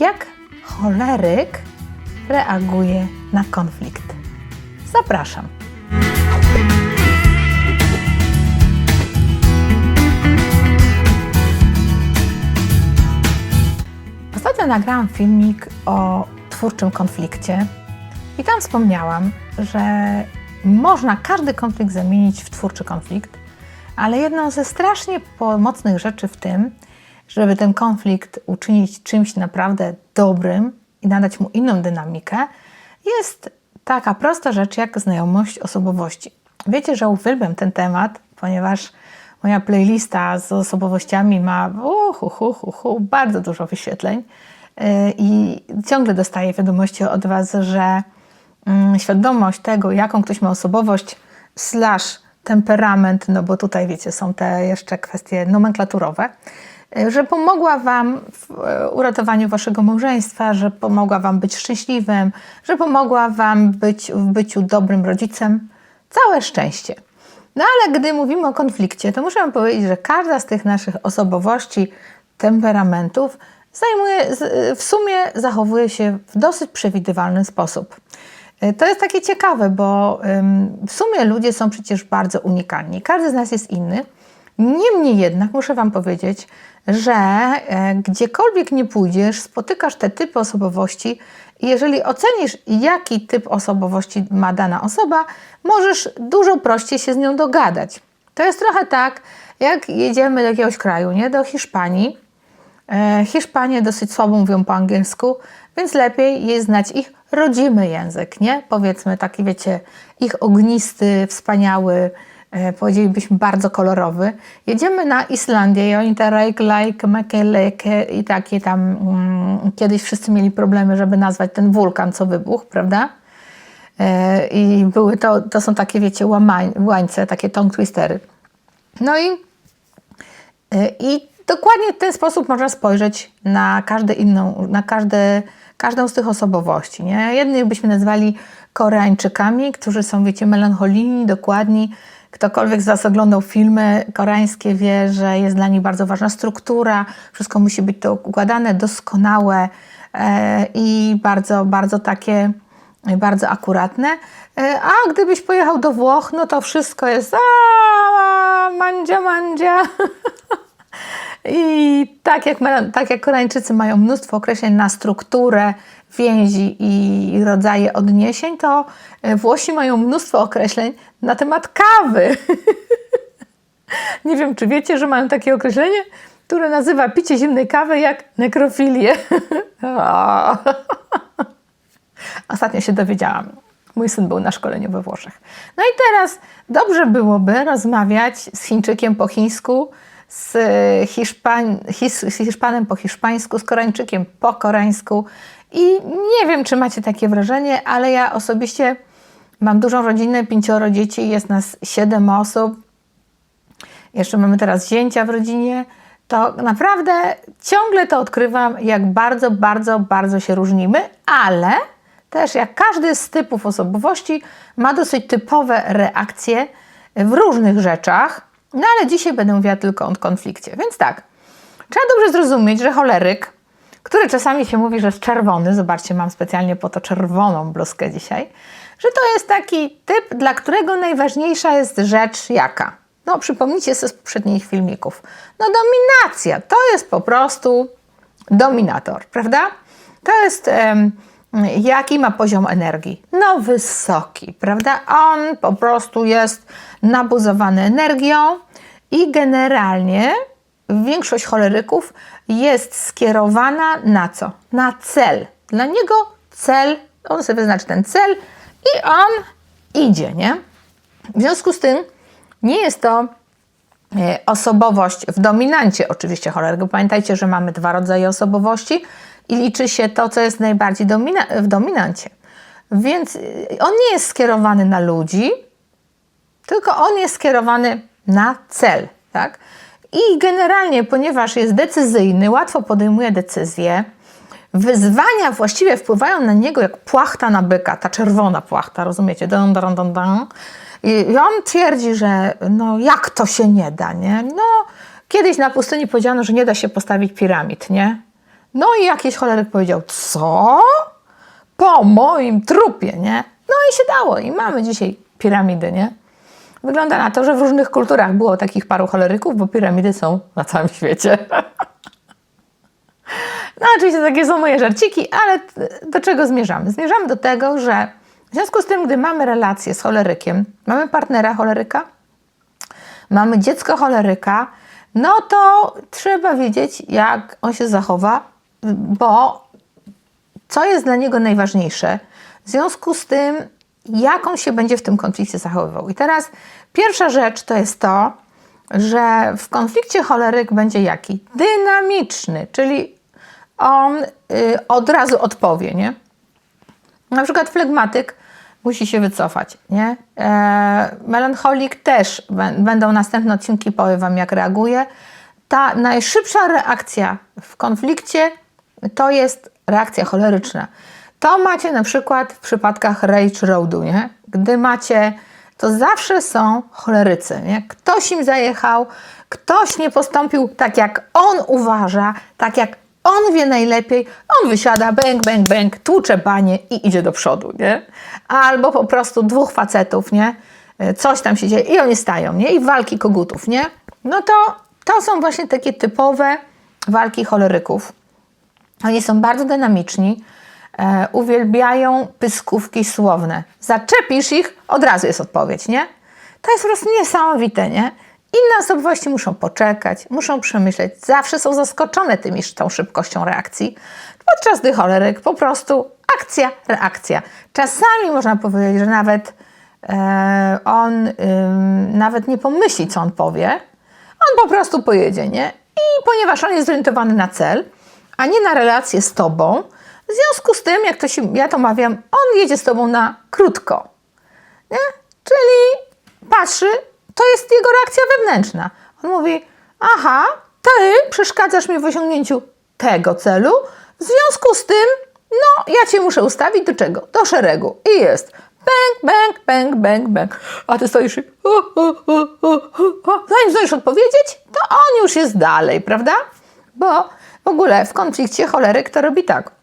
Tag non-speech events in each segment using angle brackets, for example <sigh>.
Jak choleryk reaguje na konflikt? Zapraszam. Ostatnio nagrałam filmik o twórczym konflikcie i tam wspomniałam, że można każdy konflikt zamienić w twórczy konflikt, ale jedną ze strasznie pomocnych rzeczy w tym, żeby ten konflikt uczynić czymś naprawdę dobrym i nadać mu inną dynamikę, jest taka prosta rzecz jak znajomość osobowości. Wiecie, że uwielbiam ten temat, ponieważ moja playlista z osobowościami ma uh, uh, uh, uh, bardzo dużo wyświetleń yy, i ciągle dostaję wiadomości od Was, że mm, świadomość tego, jaką ktoś ma osobowość, slash temperament, no bo tutaj wiecie, są te jeszcze kwestie nomenklaturowe, y, że pomogła Wam w y, uratowaniu Waszego małżeństwa, że pomogła Wam być szczęśliwym, że pomogła Wam być w byciu dobrym rodzicem. Całe szczęście. No ale gdy mówimy o konflikcie, to muszę Wam powiedzieć, że każda z tych naszych osobowości, temperamentów zajmuje, z- w sumie zachowuje się w dosyć przewidywalny sposób. To jest takie ciekawe, bo w sumie ludzie są przecież bardzo unikalni. Każdy z nas jest inny. Niemniej jednak muszę Wam powiedzieć, że e, gdziekolwiek nie pójdziesz, spotykasz te typy osobowości i jeżeli ocenisz, jaki typ osobowości ma dana osoba, możesz dużo prościej się z nią dogadać. To jest trochę tak, jak jedziemy do jakiegoś kraju, nie? Do Hiszpanii. E, Hiszpanie dosyć słabo mówią po angielsku, więc lepiej jest znać ich rodzimy język, nie? Powiedzmy taki, wiecie, ich ognisty, wspaniały, powiedzielibyśmy bardzo kolorowy. Jedziemy na Islandię i oni te rejk, like, mekeleke i takie tam, mm, kiedyś wszyscy mieli problemy, żeby nazwać ten wulkan, co wybuchł, prawda? E, I były to, to są takie, wiecie, łańce, takie tongue twistery. No i Y, I dokładnie w ten sposób można spojrzeć na każde inną, na każde, każdą z tych osobowości. Nie? Jednych byśmy nazwali Koreańczykami, którzy są, wiecie, melancholijni, dokładni. Ktokolwiek z Was oglądał filmy koreańskie wie, że jest dla nich bardzo ważna struktura, wszystko musi być to układane, doskonałe e, i bardzo, bardzo takie, bardzo akuratne. E, a gdybyś pojechał do Włoch, no to wszystko jest a, mandzia, mandzia. <laughs> I tak jak, tak jak Koreańczycy mają mnóstwo określeń na strukturę więzi i rodzaje odniesień, to e, Włosi mają mnóstwo określeń na temat kawy. <laughs> Nie wiem, czy wiecie, że mają takie określenie, które nazywa picie zimnej kawy jak nekrofilię. <laughs> <laughs> Ostatnio się dowiedziałam. Mój syn był na szkoleniu we Włoszech. No i teraz dobrze byłoby rozmawiać z Chińczykiem po chińsku, z, Hiszpan, his, z Hiszpanem po hiszpańsku, z Koreańczykiem po koreańsku. I nie wiem, czy macie takie wrażenie, ale ja osobiście mam dużą rodzinę, pięcioro dzieci, jest nas siedem osób. Jeszcze mamy teraz zięcia w rodzinie. To naprawdę ciągle to odkrywam, jak bardzo, bardzo, bardzo się różnimy, ale też jak każdy z typów osobowości ma dosyć typowe reakcje w różnych rzeczach. No ale dzisiaj będę mówiła tylko o konflikcie. Więc tak, trzeba dobrze zrozumieć, że choleryk, który czasami się mówi, że jest czerwony, zobaczcie, mam specjalnie po to czerwoną bluzkę dzisiaj, że to jest taki typ, dla którego najważniejsza jest rzecz jaka? No, przypomnijcie sobie z poprzednich filmików. No, dominacja. To jest po prostu dominator, prawda? To jest jaki ma poziom energii? No, wysoki, prawda? On po prostu jest nabuzowany energią i generalnie większość choleryków jest skierowana na co? Na cel. Dla niego cel, on sobie wyznaczy ten cel i on idzie, nie? W związku z tym nie jest to e, osobowość w dominancie oczywiście choleryk. Bo Pamiętajcie, że mamy dwa rodzaje osobowości i liczy się to, co jest najbardziej domina- w dominancie. Więc y, on nie jest skierowany na ludzi, tylko on jest skierowany na cel, tak? I generalnie, ponieważ jest decyzyjny, łatwo podejmuje decyzje, wyzwania właściwie wpływają na niego jak płachta na byka, ta czerwona płachta, rozumiecie? Dun, dun, dun, dun. I on twierdzi, że no jak to się nie da, nie? No, kiedyś na pustyni powiedziano, że nie da się postawić piramid, nie? No i jakiś choleryk powiedział, co? Po moim trupie, nie? No i się dało i mamy dzisiaj piramidy, nie? Wygląda na to, że w różnych kulturach było takich paru choleryków, bo piramidy są na całym świecie. No oczywiście takie są moje żarciki, ale do czego zmierzamy? Zmierzamy do tego, że w związku z tym, gdy mamy relację z cholerykiem, mamy partnera choleryka, mamy dziecko choleryka, no to trzeba wiedzieć, jak on się zachowa, bo co jest dla niego najważniejsze, w związku z tym, jak on się będzie w tym konflikcie zachowywał. I teraz pierwsza rzecz to jest to, że w konflikcie choleryk będzie jaki? Dynamiczny, czyli on y, od razu odpowie, nie? Na przykład flegmatyk musi się wycofać, nie? E, melancholik też, będą następne odcinki, powiem Wam jak reaguje. Ta najszybsza reakcja w konflikcie to jest reakcja choleryczna. To macie na przykład w przypadkach rage roadu, nie? Gdy macie, to zawsze są cholerycy, nie? Ktoś im zajechał, ktoś nie postąpił tak jak on uważa, tak jak on wie najlepiej, on wysiada, bęk, bęk, bęk, tłucze banie i idzie do przodu, nie? Albo po prostu dwóch facetów, nie? Coś tam się dzieje i oni stają, nie? I walki kogutów, nie? No to to są właśnie takie typowe walki choleryków. Oni są bardzo dynamiczni, e, uwielbiają pyskówki słowne. Zaczepisz ich, od razu jest odpowiedź, nie? To jest po prostu niesamowite, nie? Inne osobowości muszą poczekać, muszą przemyśleć. Zawsze są zaskoczone tymi, tą szybkością reakcji. Podczas gdy choleryk po prostu akcja, reakcja. Czasami można powiedzieć, że nawet e, on nawet nie pomyśli, co on powie. On po prostu pojedzie, nie? I ponieważ on jest zorientowany na cel, a nie na relację z tobą, w związku z tym, jak to się, ja to mawiam, on jedzie z tobą na krótko. Nie? Czyli patrzy, to jest jego reakcja wewnętrzna. On mówi, aha, ty przeszkadzasz mi w osiągnięciu tego celu, w związku z tym, no, ja cię muszę ustawić do czego? Do szeregu. I jest bang, bang, bang, bang, bang. A ty stoisz i zanim zdążysz odpowiedzieć, to on już jest dalej, prawda? Bo w ogóle w konflikcie choleryk to robi tak.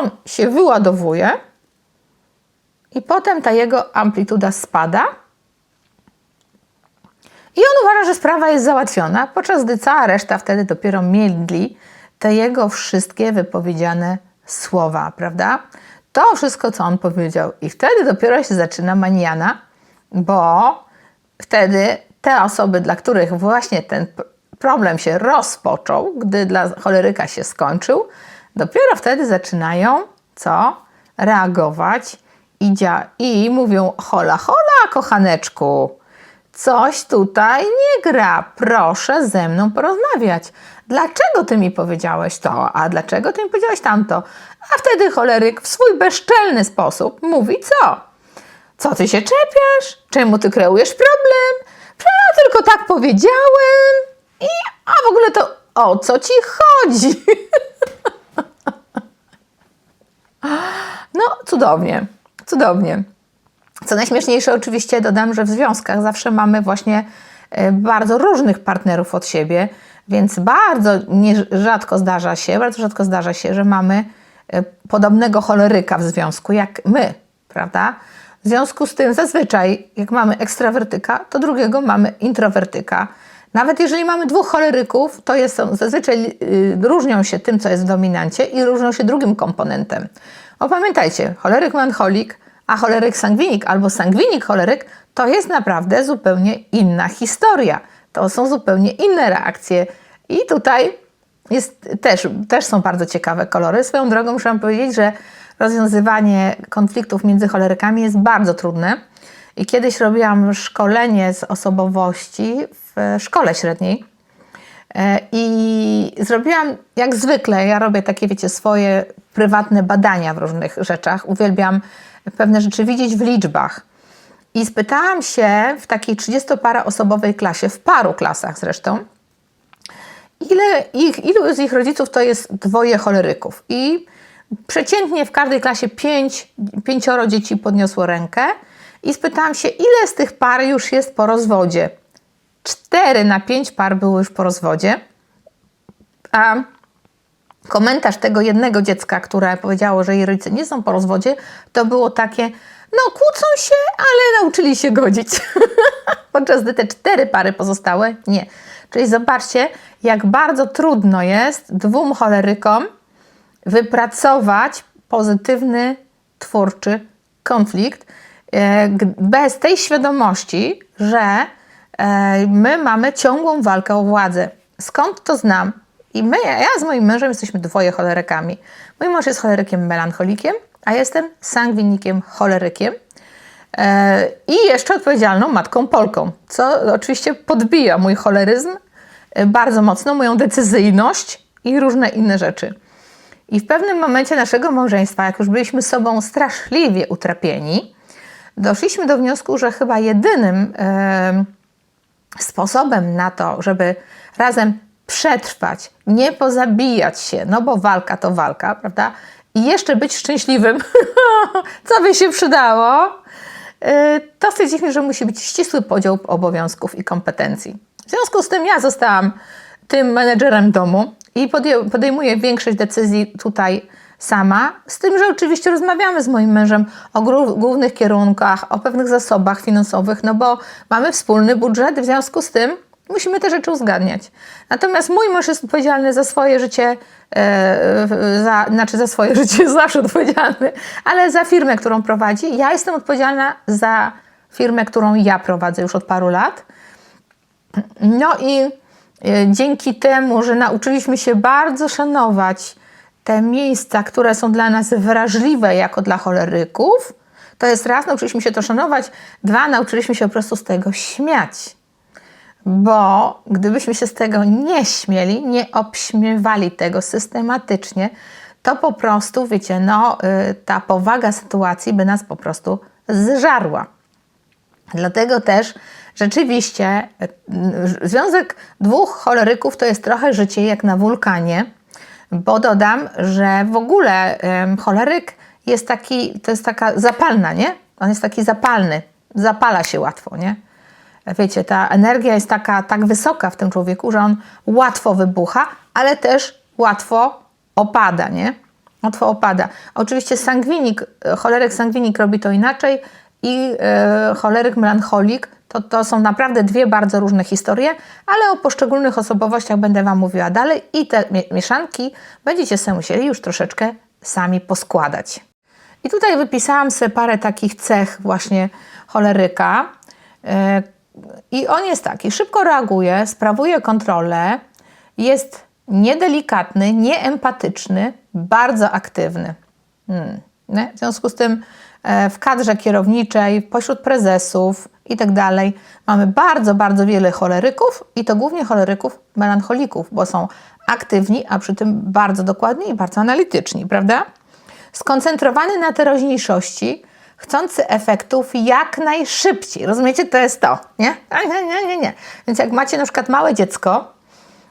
On się wyładowuje i potem ta jego amplituda spada i on uważa, że sprawa jest załatwiona, podczas gdy cała reszta wtedy dopiero miedli te jego wszystkie wypowiedziane słowa, prawda? To wszystko, co on powiedział. I wtedy dopiero się zaczyna maniana, bo wtedy te osoby, dla których właśnie ten problem się rozpoczął, gdy dla choleryka się skończył, dopiero wtedy zaczynają co? Reagować i, dzia- i mówią: hola, hola, kochaneczku, coś tutaj nie gra, proszę ze mną porozmawiać. Dlaczego ty mi powiedziałeś to, a dlaczego ty mi powiedziałeś tamto? A wtedy choleryk w swój bezczelny sposób mówi co? Co ty się czepiasz? Czemu ty kreujesz problem? Ja tylko tak powiedziałem. I, a w ogóle to o co ci chodzi? <laughs> no, cudownie, cudownie. Co najśmieszniejsze, oczywiście dodam, że w związkach zawsze mamy właśnie e, bardzo różnych partnerów od siebie, więc bardzo rzadko zdarza się, bardzo rzadko zdarza się, że mamy e, podobnego choleryka w związku jak my, prawda? W związku z tym zazwyczaj, jak mamy ekstrawertyka, to drugiego mamy introwertyka. Nawet jeżeli mamy dwóch choleryków, to jest, zazwyczaj y, różnią się tym, co jest w dominancie i różnią się drugim komponentem. Bo pamiętajcie, choleryk melancholik, a choleryk sangwinik albo sangwinik choleryk to jest naprawdę zupełnie inna historia. To są zupełnie inne reakcje i tutaj jest też, też są bardzo ciekawe kolory. Swoją drogą muszę Wam powiedzieć, że rozwiązywanie konfliktów między cholerykami jest bardzo trudne. I kiedyś robiłam szkolenie z osobowości w szkole średniej. E, I zrobiłam, jak zwykle, ja robię takie, wiecie, swoje prywatne badania w różnych rzeczach. Uwielbiam pewne rzeczy widzieć w liczbach. I spytałam się w takiej 30-paroosobowej klasie, w paru klasach zresztą, ile ich, ilu z ich rodziców to jest dwoje choleryków. I przeciętnie w każdej klasie pięć, pięcioro dzieci podniosło rękę. I spytałam się, ile z tych par już jest po rozwodzie. Cztery na pięć par było już po rozwodzie. A komentarz tego jednego dziecka, które powiedziało, że jej rodzice nie są po rozwodzie, to było takie, no kłócą się, ale nauczyli się godzić. <laughs> Podczas gdy te cztery pary pozostałe nie. Czyli zobaczcie, jak bardzo trudno jest dwóm cholerykom wypracować pozytywny, twórczy konflikt e, bez tej świadomości, że my mamy ciągłą walkę o władzę. Skąd to znam? I my, ja z moim mężem jesteśmy dwoje cholerykami. Mój mąż jest cholerykiem melancholikiem, a jestem sangwinikiem cholerykiem. E, I jeszcze odpowiedzialną matką Polką, co oczywiście podbija mój choleryzm e, bardzo mocno, moją decyzyjność i różne inne rzeczy. I w pewnym momencie naszego małżeństwa, jak już byliśmy sobą straszliwie utrapieni, doszliśmy do wniosku, że chyba jedynym sposobem na to, żeby razem przetrwać, nie pozabijać się, no bo walka to walka, prawda? I jeszcze być szczęśliwym, <laughs> co by się przydało, y, to stwierdziliśmy, że musi być ścisły podział obowiązków i kompetencji. W związku z tym ja zostałam tym menedżerem domu i podejmuję większość decyzji tutaj sama, z tym, że oczywiście rozmawiamy z moim mężem o głównych kierunkach, o pewnych zasobach finansowych, no bo mamy wspólny budżet, w związku z tym musimy te rzeczy uzgadniać. Natomiast mój mąż jest odpowiedzialny za swoje życie, e, za, znaczy za swoje <laughs> życie jest zawsze odpowiedzialny, ale za firmę, którą prowadzi. Ja jestem odpowiedzialna za firmę, którą ja prowadzę już od paru lat. No i e, dzięki temu, że nauczyliśmy się bardzo szanować te miejsca, które są dla nas wrażliwe jako dla choleryków, to jest raz, nauczyliśmy się to szanować, dwa, nauczyliśmy się po prostu z tego śmiać. Bo gdybyśmy się z tego nie śmieli, nie obśmiewali tego systematycznie, to po prostu, wiecie, no, y, ta powaga sytuacji by nas po prostu zżarła. Dlatego też rzeczywiście y, związek dwóch choleryków to jest trochę życie jak na wulkanie, bo dodam, że w ogóle choleryk jest taki, to jest taka zapalna, nie? On jest taki zapalny, zapala się łatwo, nie? Wiecie, ta energia jest taka tak wysoka w tym człowieku, że on łatwo wybucha, ale też łatwo opada, nie? Łatwo opada. Oczywiście sangwinik, e, choleryk sangwinik robi to inaczej i e, choleryk melancholik to, to są naprawdę dwie bardzo różne historie, ale o poszczególnych osobowościach będę Wam mówiła dalej i te mie- mieszanki będziecie sobie musieli już troszeczkę sami poskładać. I tutaj wypisałam sobie parę takich cech właśnie choleryka. E, I on jest taki, szybko reaguje, sprawuje kontrolę, jest niedelikatny, nieempatyczny, bardzo aktywny. Hmm. W związku z tym w kadrze kierowniczej, pośród prezesów i tak mamy bardzo, bardzo wiele choleryków i to głównie choleryków melancholików, bo są aktywni, a przy tym bardzo dokładni i bardzo analityczni, prawda? Skoncentrowany na teraźniejszości, chcący efektów jak najszybciej. Rozumiecie? To jest to, nie? Nie, nie, nie, nie. Więc jak macie na przykład małe dziecko,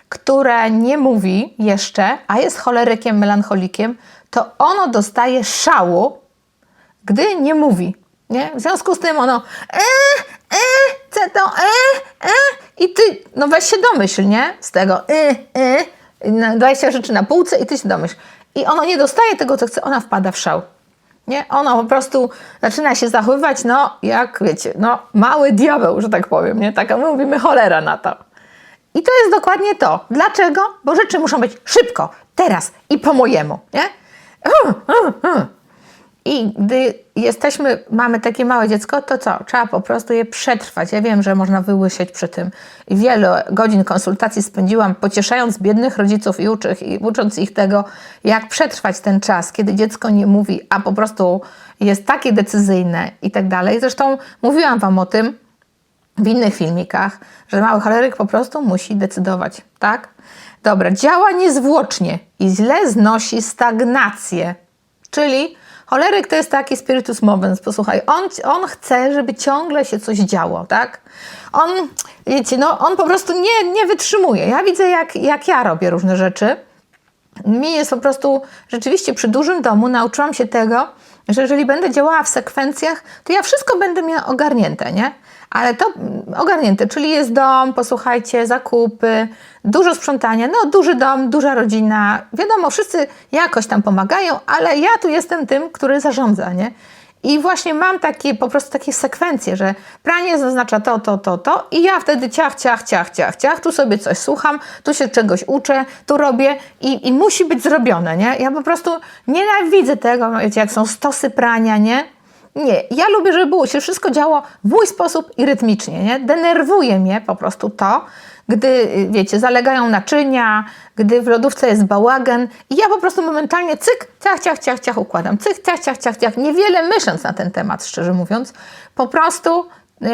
które nie mówi jeszcze, a jest cholerykiem, melancholikiem, to ono dostaje szału, gdy nie mówi. Nie? W związku z tym ono e, e, co to, e, e, i ty, no weź się domyśl, nie? Z tego e, e, 20 rzeczy na półce i ty się domyśl. I ono nie dostaje tego, co chce, ona wpada w szał. Nie? Ono po prostu zaczyna się zachowywać, no, jak wiecie, no, mały diabeł, że tak powiem, nie? Tak, my mówimy cholera na to. I to jest dokładnie to. Dlaczego? Bo rzeczy muszą być szybko, teraz i po mojemu, nie? I gdy jesteśmy, mamy takie małe dziecko, to co? Trzeba po prostu je przetrwać. Ja wiem, że można wyłysieć przy tym. I wiele godzin konsultacji spędziłam pocieszając biednych rodziców i, uczy, i ucząc ich tego, jak przetrwać ten czas, kiedy dziecko nie mówi, a po prostu jest takie decyzyjne i tak dalej. Zresztą mówiłam Wam o tym, w innych filmikach, że mały choleryk po prostu musi decydować, tak? Dobra, działa niezwłocznie i źle znosi stagnację. Czyli choleryk to jest taki spiritus movens, posłuchaj, on, on chce, żeby ciągle się coś działo, tak? On, wiecie, no on po prostu nie, nie wytrzymuje. Ja widzę, jak, jak ja robię różne rzeczy, mi jest po prostu rzeczywiście przy dużym domu nauczyłam się tego, że jeżeli będę działała w sekwencjach, to ja wszystko będę miała ogarnięte, nie? Ale to ogarnięte, czyli jest dom, posłuchajcie, zakupy, dużo sprzątania, no duży dom, duża rodzina. Wiadomo, wszyscy jakoś tam pomagają, ale ja tu jestem tym, który zarządza, nie? I właśnie mam takie, po prostu takie sekwencje, że pranie zaznacza to, to, to, to i ja wtedy ciach, ciach, ciach, ciach, ciach, tu sobie coś słucham, tu się czegoś uczę, tu robię i, i musi być zrobione, nie? Ja po prostu nienawidzę tego, wiecie, jak są stosy prania, nie? Nie, ja lubię, żeby było się wszystko działo w mój sposób i rytmicznie, nie? Denerwuje mnie po prostu to, gdy, y, wiecie, zalegają naczynia, gdy w lodówce jest bałagan i ja po prostu momentalnie cyk, ciach, ciach, ciach, ciach układam, cyk, ciach, ciach, ciach, ciach, niewiele myśląc na ten temat, szczerze mówiąc, po prostu yy,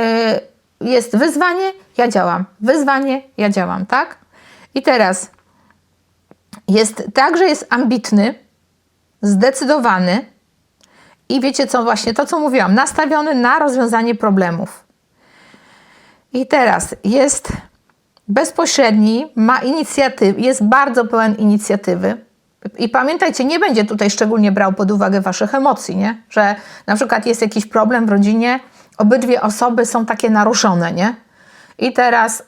jest wyzwanie, ja działam, wyzwanie, ja działam, tak? I teraz jest tak, że jest ambitny, zdecydowany i wiecie co, właśnie to, co mówiłam, nastawiony na rozwiązanie problemów. I teraz jest bezpośredni, ma inicjatyw, jest bardzo pełen inicjatywy. I pamiętajcie, nie będzie tutaj szczególnie brał pod uwagę waszych emocji, nie? Że na przykład jest jakiś problem w rodzinie, obydwie osoby są takie naruszone, nie? I teraz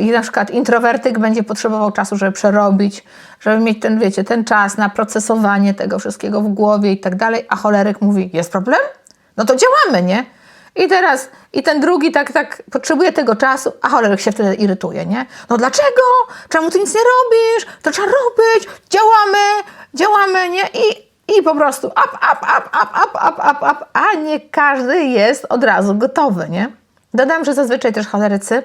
i na przykład introwertyk będzie potrzebował czasu, żeby przerobić, żeby mieć ten, wiecie, ten czas na procesowanie tego wszystkiego w głowie i tak dalej, a choleryk mówi, jest problem? No to działamy, nie? I teraz, i ten drugi tak, tak potrzebuje tego czasu, a choleryk się wtedy irytuje, nie? No dlaczego? Czemu ty nic nie robisz? To trzeba robić, działamy, działamy, nie? I, i po prostu up, up, up, up, up, up, up, up, a nie każdy jest od razu gotowy, nie? Dodam, że zazwyczaj też cholerycy y,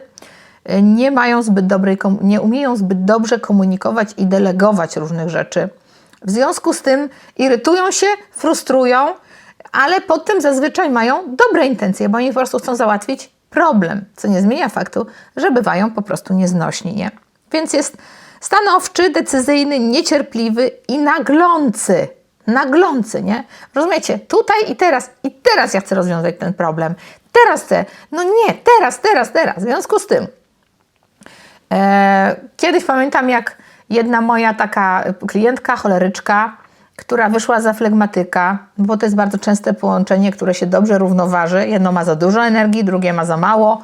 nie mają zbyt dobrej, nie umieją zbyt dobrze komunikować i delegować różnych rzeczy. W związku z tym irytują się, frustrują, ale pod tym zazwyczaj mają dobre intencje, bo oni po prostu chcą załatwić problem, co nie zmienia faktu, że bywają po prostu nieznośni, nie? Więc jest stanowczy, decyzyjny, niecierpliwy i naglący. Naglący, nie? Rozumiecie? Tutaj i teraz, i teraz ja chcę rozwiązać ten problem. Teraz chcę. No nie, teraz, teraz, teraz. W związku z tym, kiedyś pamiętam, jak jedna moja taka klientka, choleryczka, która wyszła za flegmatyka, bo to jest bardzo częste połączenie, które się dobrze równoważy. Jedno ma za dużo energii, drugie ma za mało.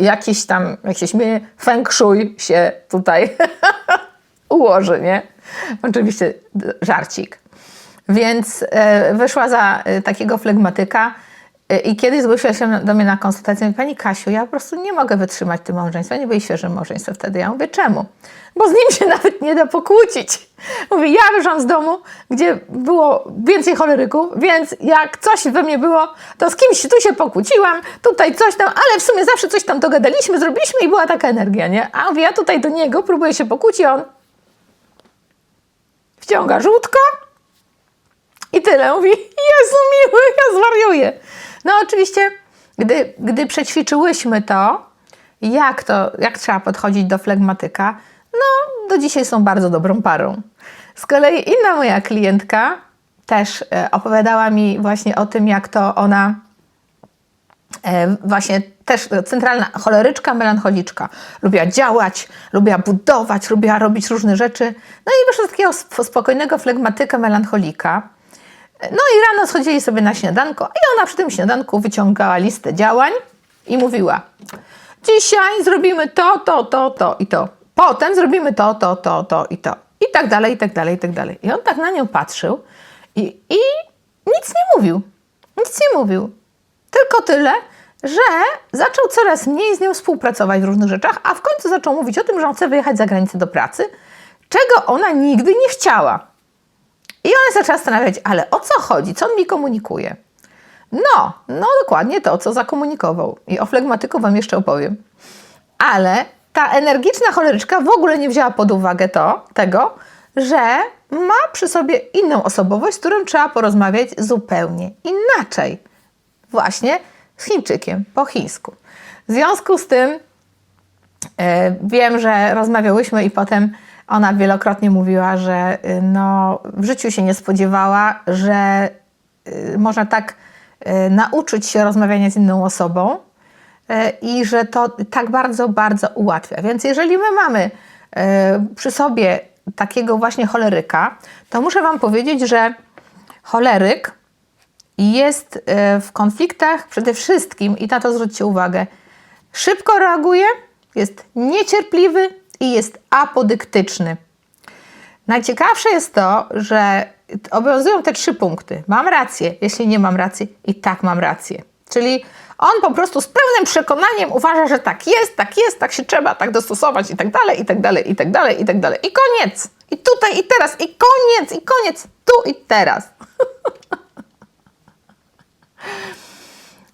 Jakiś tam, jakiś feng shui się tutaj <laughs> ułoży, nie? Oczywiście żarcik. Więc e, wyszła za e, takiego flegmatyka e, i kiedyś zgłosiła się do mnie na konsultację mówi, Pani Kasiu, ja po prostu nie mogę wytrzymać tym małżeństwa, nie byli świeżym małżeństwem wtedy. Ja mówię, czemu? Bo z nim się <laughs> nawet nie da pokłócić. Mówię, ja wyszłam z domu, gdzie było więcej choleryków, więc jak coś we mnie było, to z kimś tu się pokłóciłam, tutaj coś tam, ale w sumie zawsze coś tam dogadaliśmy, zrobiliśmy i była taka energia, nie? A mówię, ja tutaj do niego próbuję się pokłócić, on wciąga żółtko i tyle. Mówi, Jezu miły, ja zwariuję. No oczywiście, gdy, gdy przećwiczyłyśmy to, jak to, jak trzeba podchodzić do flegmatyka, no do dzisiaj są bardzo dobrą parą. Z kolei inna moja klientka też e, opowiadała mi właśnie o tym, jak to ona e, właśnie też centralna choleryczka, melancholiczka. Lubiła działać, lubiła budować, lubiła robić różne rzeczy. No i wyszła z takiego spokojnego flegmatyka, melancholika. No i rano schodzili sobie na śniadanko, i ona przy tym śniadanku wyciągała listę działań i mówiła: Dzisiaj zrobimy to, to, to, to i to. Potem zrobimy to, to, to, to i to. I tak dalej, i tak dalej, i tak dalej. I on tak na nią patrzył i, i nic nie mówił. Nic nie mówił. Tylko tyle, że zaczął coraz mniej z nią współpracować w różnych rzeczach, a w końcu zaczął mówić o tym, że on chce wyjechać za granicę do pracy, czego ona nigdy nie chciała. I ona zaczęła zastanawiać, ale o co chodzi? Co on mi komunikuje? No, no dokładnie to, co zakomunikował. I o flegmatyku Wam jeszcze opowiem. Ale ta energiczna choleryczka w ogóle nie wzięła pod uwagę to, tego, że ma przy sobie inną osobowość, z którą trzeba porozmawiać zupełnie inaczej. Właśnie z Chińczykiem, po chińsku. W związku z tym yy, wiem, że rozmawiałyśmy i potem ona wielokrotnie mówiła, że y, no, w życiu się nie spodziewała, że y, można tak y, nauczyć się rozmawiania z inną osobą i że to tak bardzo, bardzo ułatwia. Więc jeżeli my mamy przy sobie takiego właśnie choleryka, to muszę Wam powiedzieć, że choleryk jest w konfliktach przede wszystkim, i na to zwróćcie uwagę, szybko reaguje, jest niecierpliwy i jest apodyktyczny. Najciekawsze jest to, że obowiązują te trzy punkty. Mam rację, jeśli nie mam racji, i tak mam rację. Czyli on po prostu z pełnym przekonaniem uważa, że tak jest, tak jest, tak się trzeba, tak dostosować i tak dalej, i tak dalej, i tak dalej, i tak dalej. I koniec! I tutaj, i teraz, i koniec, i koniec, tu i teraz. <laughs>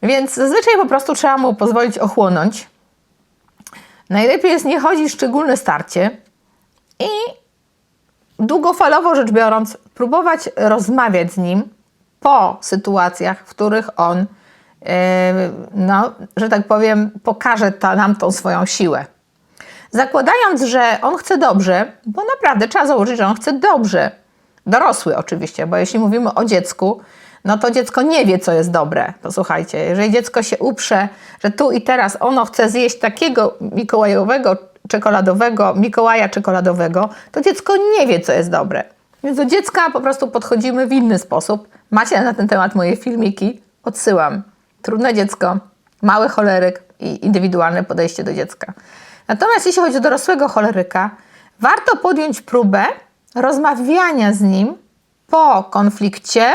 Więc zazwyczaj po prostu trzeba mu pozwolić ochłonąć. Najlepiej jest nie chodzić szczególne starcie i długofalowo rzecz biorąc, próbować rozmawiać z nim po sytuacjach, w których on, yy, no, że tak powiem, pokaże ta, nam tą swoją siłę. Zakładając, że on chce dobrze, bo naprawdę trzeba założyć, że on chce dobrze. Dorosły oczywiście, bo jeśli mówimy o dziecku, no to dziecko nie wie, co jest dobre. Posłuchajcie, jeżeli dziecko się uprze, że tu i teraz ono chce zjeść takiego mikołajowego, czekoladowego, Mikołaja czekoladowego, to dziecko nie wie, co jest dobre. Więc do dziecka po prostu podchodzimy w inny sposób. Macie na ten temat moje filmiki, odsyłam. Trudne dziecko, mały choleryk i indywidualne podejście do dziecka. Natomiast jeśli chodzi o dorosłego choleryka, warto podjąć próbę rozmawiania z nim po konflikcie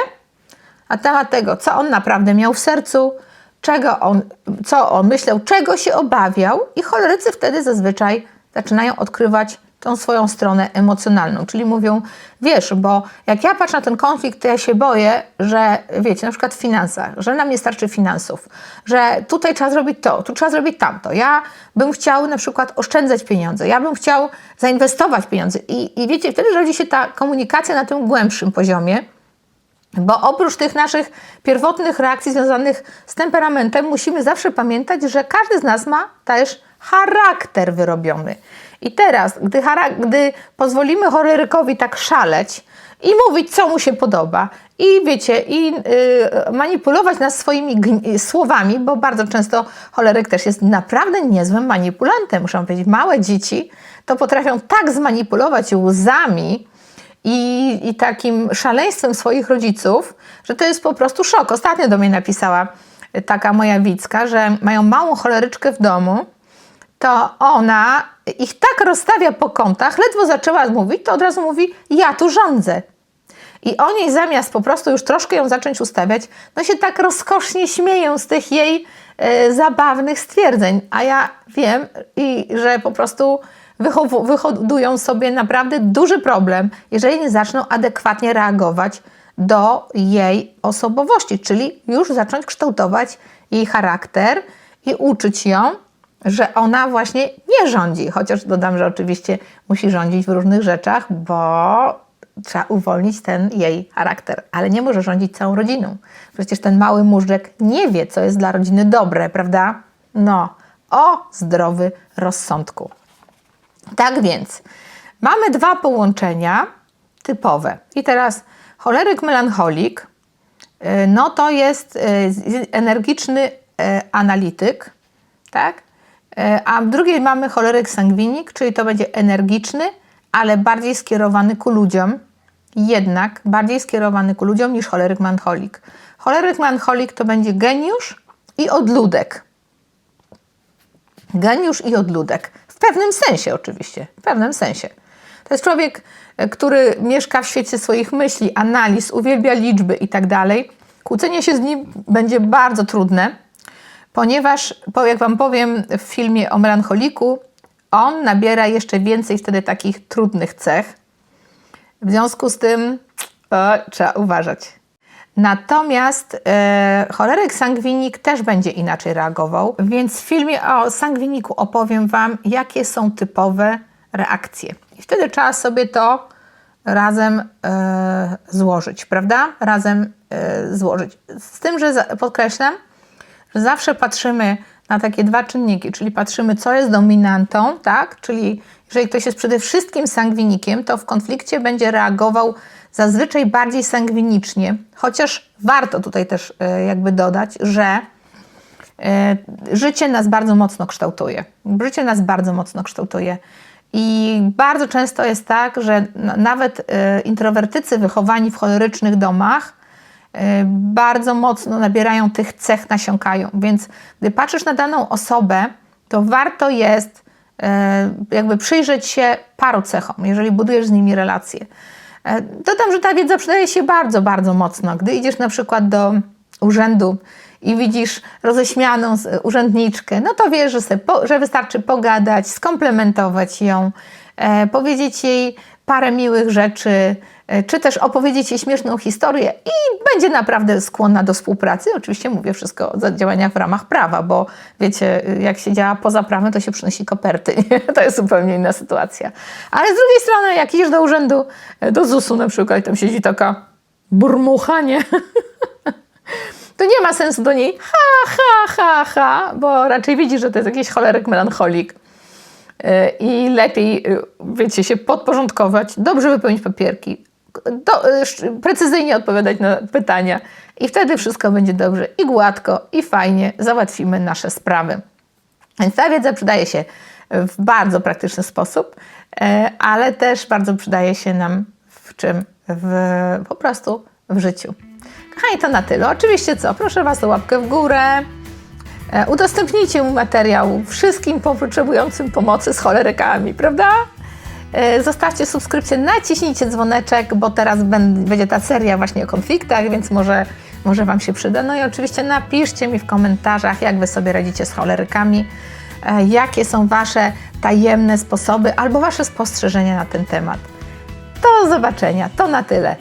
na temat tego, co on naprawdę miał w sercu, czego on, co on myślał, czego się obawiał, i cholerycy wtedy zazwyczaj zaczynają odkrywać tą swoją stronę emocjonalną, czyli mówią, wiesz, bo jak ja patrzę na ten konflikt, to ja się boję, że wiecie, na przykład w finansach, że nam nie starczy finansów, że tutaj trzeba zrobić to, tu trzeba zrobić tamto. Ja bym chciał na przykład oszczędzać pieniądze, ja bym chciał zainwestować pieniądze i, i wiecie, wtedy rodzi się ta komunikacja na tym głębszym poziomie, bo oprócz tych naszych pierwotnych reakcji związanych z temperamentem, musimy zawsze pamiętać, że każdy z nas ma też charakter wyrobiony. I teraz, gdy, gdy pozwolimy cholerykowi tak szaleć i mówić, co mu się podoba, i wiecie, i yy, manipulować nas swoimi słowami, bo bardzo często choleryk też jest naprawdę niezłym manipulantem. Muszę powiedzieć, małe dzieci to potrafią tak zmanipulować łzami, i, i takim szaleństwem swoich rodziców, że to jest po prostu szok. Ostatnio do mnie napisała taka moja widzka, że mają małą choleryczkę w domu, to ona ich tak rozstawia po kątach, ledwo zaczęła mówić, to od razu mówi: Ja tu rządzę. I oni zamiast po prostu już troszkę ją zacząć ustawiać, no się tak rozkosznie śmieją z tych jej e, zabawnych stwierdzeń. A ja wiem, i, że po prostu wyhodują sobie naprawdę duży problem, jeżeli nie zaczną adekwatnie reagować do jej osobowości, czyli już zacząć kształtować jej charakter i uczyć ją, że ona właśnie nie rządzi. Chociaż dodam, że oczywiście musi rządzić w różnych rzeczach, bo trzeba uwolnić ten jej charakter, ale nie może rządzić całą rodziną. Przecież ten mały móżdżek nie wie, co jest dla rodziny dobre, prawda? No, o zdrowy rozsądku. Tak więc mamy dwa połączenia typowe. I teraz choleryk melancholik, y, no to jest y, energiczny y, analityk, tak? A w drugiej mamy choleryk sangwinik, czyli to będzie energiczny, ale bardziej skierowany ku ludziom, jednak bardziej skierowany ku ludziom niż choleryk melancholik. Choleryk melancholik to będzie geniusz i odludek. Geniusz i odludek. W pewnym sensie oczywiście, w pewnym sensie. To jest człowiek, e, który mieszka w świecie swoich myśli, analiz, uwielbia liczby i tak. Kłócenie się z nim będzie bardzo trudne, ponieważ, jak Wam powiem w filmie o melancholiku, on nabiera jeszcze więcej wtedy takich trudnych cech. W związku z tym o, trzeba uważać. Natomiast e, choleryk sangwinik też będzie inaczej reagował, więc w filmie o sangwiniku opowiem Wam, jakie są typowe reakcje. I wtedy trzeba sobie to razem e, złożyć, prawda? Razem e, złożyć. Z tym, że podkreślam, że zawsze patrzymy na takie dwa czynniki, czyli patrzymy, co jest dominantą, tak? Czyli jeżeli ktoś jest przede wszystkim sangwinikiem, to w konflikcie będzie reagował zazwyczaj bardziej sangwinicznie, chociaż warto tutaj też e, jakby dodać, że e, życie nas bardzo mocno kształtuje. Życie nas bardzo mocno kształtuje. I bardzo często jest tak, że nawet e, introwertycy wychowani w cholerycznych domach bardzo mocno nabierają tych cech, nasiąkają. Więc gdy patrzysz na daną osobę, to warto jest e, jakby przyjrzeć się paru cechom, jeżeli budujesz z nimi relacje. E, Dodam, że ta wiedza przydaje się bardzo, bardzo mocno. Gdy idziesz na przykład do urzędu i widzisz roześmianą urzędniczkę, no to wiesz, że, po, że wystarczy pogadać, skomplementować ją, e, powiedzieć jej parę miłych rzeczy, e, czy też opowiedzieć jej śmieszną historię i będzie naprawdę skłonna do współpracy. Oczywiście mówię wszystko o działaniach w ramach prawa, bo wiecie, jak się działa poza prawem, to się przynosi koperty. <laughs> Nie? To jest zupełnie inna sytuacja. Ale z drugiej strony, jak idziesz do urzędu, e, do ZUS-u na przykład, i tam siedzi taka burmucha, nie? <laughs> to nie ma sensu do niej ha, ha, ha, ha, bo raczej widzi, że to jest jakiś cholerek melancholik. Yy, I lepiej, yy, wiecie, się podporządkować, dobrze wypełnić papierki, do, sz- precyzyjnie odpowiadać na pytania i wtedy wszystko będzie dobrze i gładko i fajnie załatwimy nasze sprawy. Więc ta wiedza przydaje się w bardzo praktyczny sposób, ale też bardzo przydaje się nam w czym? W, po prostu w życiu. Kochani, to na tyle. Oczywiście co? Proszę Was o łapkę w górę. E, Udostępnijcie mu materiał wszystkim potrzebującym pomocy z cholerykami, prawda? E, Zostawcie subskrypcję, naciśnijcie dzwoneczek, bo teraz będzie ta seria właśnie o konfliktach, więc może, może Wam się przyda. No i oczywiście napiszcie mi w komentarzach, jak Wy sobie radzicie z cholerykami, e, jakie są Wasze tajemne sposoby albo Wasze spostrzeżenia na ten temat. Do zobaczenia, to na tyle.